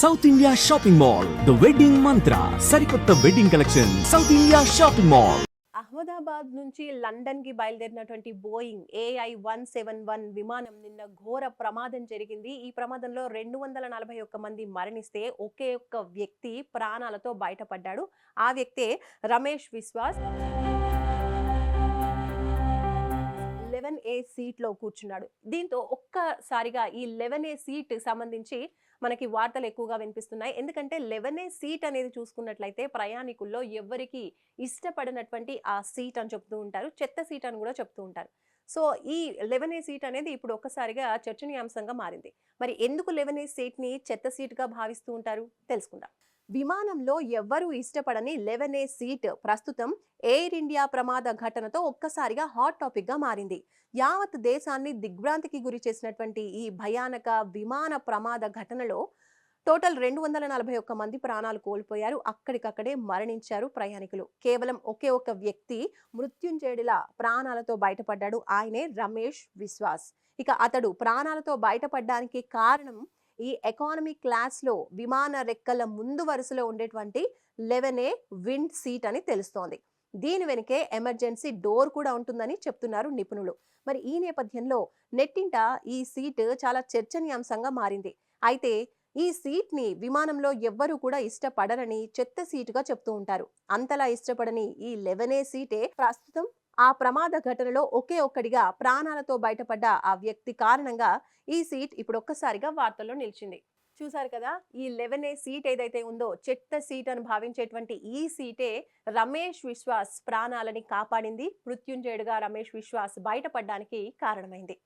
South India shopping mall the wedding mantra సరికొత్త wedding collection south India shopping mall Ahmedabad నుంచి లండన్కి బయలుదేరినటువంటి Boeing AI one seven one విమానం నిన్న ఘోర ప్రమాదం జరిగింది. ఈ ప్రమాదంలో రెండు వందల నలభై ఒక్క మంది మరణిస్తే ఒకే ఒక్క వ్యక్తి ప్రాణాలతో బయటపడ్డాడు. ఆ వ్యక్తే రమేష్ విశ్వాస్. ఏ సీట్లో కూర్చున్నాడు. దీంతో ఒక్కసారిగా ఈ లెవెన్ ఏ సీట్ సంబంధించి మనకి వార్తలు ఎక్కువగా వినిపిస్తున్నాయి. ఎందుకంటే లెవెన్ ఏ సీట్ అనేది చూసుకున్నట్లయితే ప్రయాణికుల్లో ఎవరికి ఇష్టపడినటువంటి ఆ సీట్ అని చెప్తూ ఉంటారు. చెత్త సీట్ అని కూడా చెప్తూ ఉంటారు. సో ఈ లెవెన్ ఏ సీట్ అనేది ఇప్పుడు ఒక్కసారిగా చర్చనీయాంశంగా మారింది. మరి ఎందుకు లెవెన్ ఏ సీట్ని చెత్త సీట్గా భావిస్తూ ఉంటారు? తెలుసుకుందాం. విమానంలో ఎవ్వరూ ఇష్టపడని లెవెన్ ఏ సీట్ ప్రస్తుతం ఎయిర్ ఇండియా ప్రమాద ఘటనతో ఒక్కసారిగా హాట్ టాపిక్గా మారింది. యావత్ దేశాన్ని దిగ్భ్రాంతికి గురి చేసినటువంటి ఈ భయానక విమాన ప్రమాద ఘటనలో టోటల్ రెండు వందల నలభై ఒక్క మంది ప్రాణాలు కోల్పోయారు. అక్కడికక్కడే మరణించారు ప్రయాణికులు. కేవలం ఒకే ఒక వ్యక్తి మృత్యుంజేడిలా ప్రాణాలతో బయటపడ్డాడు. ఆయనే రమేష్ విశ్వాస్. ఇక అతడు ప్రాణాలతో బయటపడడానికి కారణం ఈ ఎకానమీ క్లాస్లో విమాన రెక్కల ముందు వరుసలో ఉండేటువంటి లెవెన్ ఏ విండ్ సీట్ అని తెలుస్తోంది. దీని వెనుకే ఎమర్జెన్సీ డోర్ కూడా ఉంటుందని చెప్తున్నారు నిపుణులు. మరి ఈ నేపథ్యంలో నెట్టింట ఈ సీట్ చాలా చర్చనీయాంశంగా మారింది. అయితే ఈ సీట్ని విమానంలో ఎవ్వరూ కూడా ఇష్టపడరని చెత్త సీటుగా చెప్తూ ఉంటారు. అంతలా ఇష్టపడని ఈ లెవెనే సీటే ప్రస్తుతం ఆ ప్రమాద ఘటనలో ఒకే ఒక్కడిగా ప్రాణాలతో బయటపడ్డ ఆ వ్యక్తి కారణంగా ఈ సీట్ ఇప్పుడు ఒక్కసారిగా వార్తల్లో నిలిచింది. చూసారు కదా ఈ లెవెన్ ఏ సీట్ ఏదైతే ఉందో చెత్త సీట్ అని భావించేటువంటి ఈ సీటే రమేష్ విశ్వాస్ ప్రాణాలని కాపాడింది. మృత్యుంజయుడుగా రమేష్ విశ్వాస్ బయటపడడానికి కారణమైంది.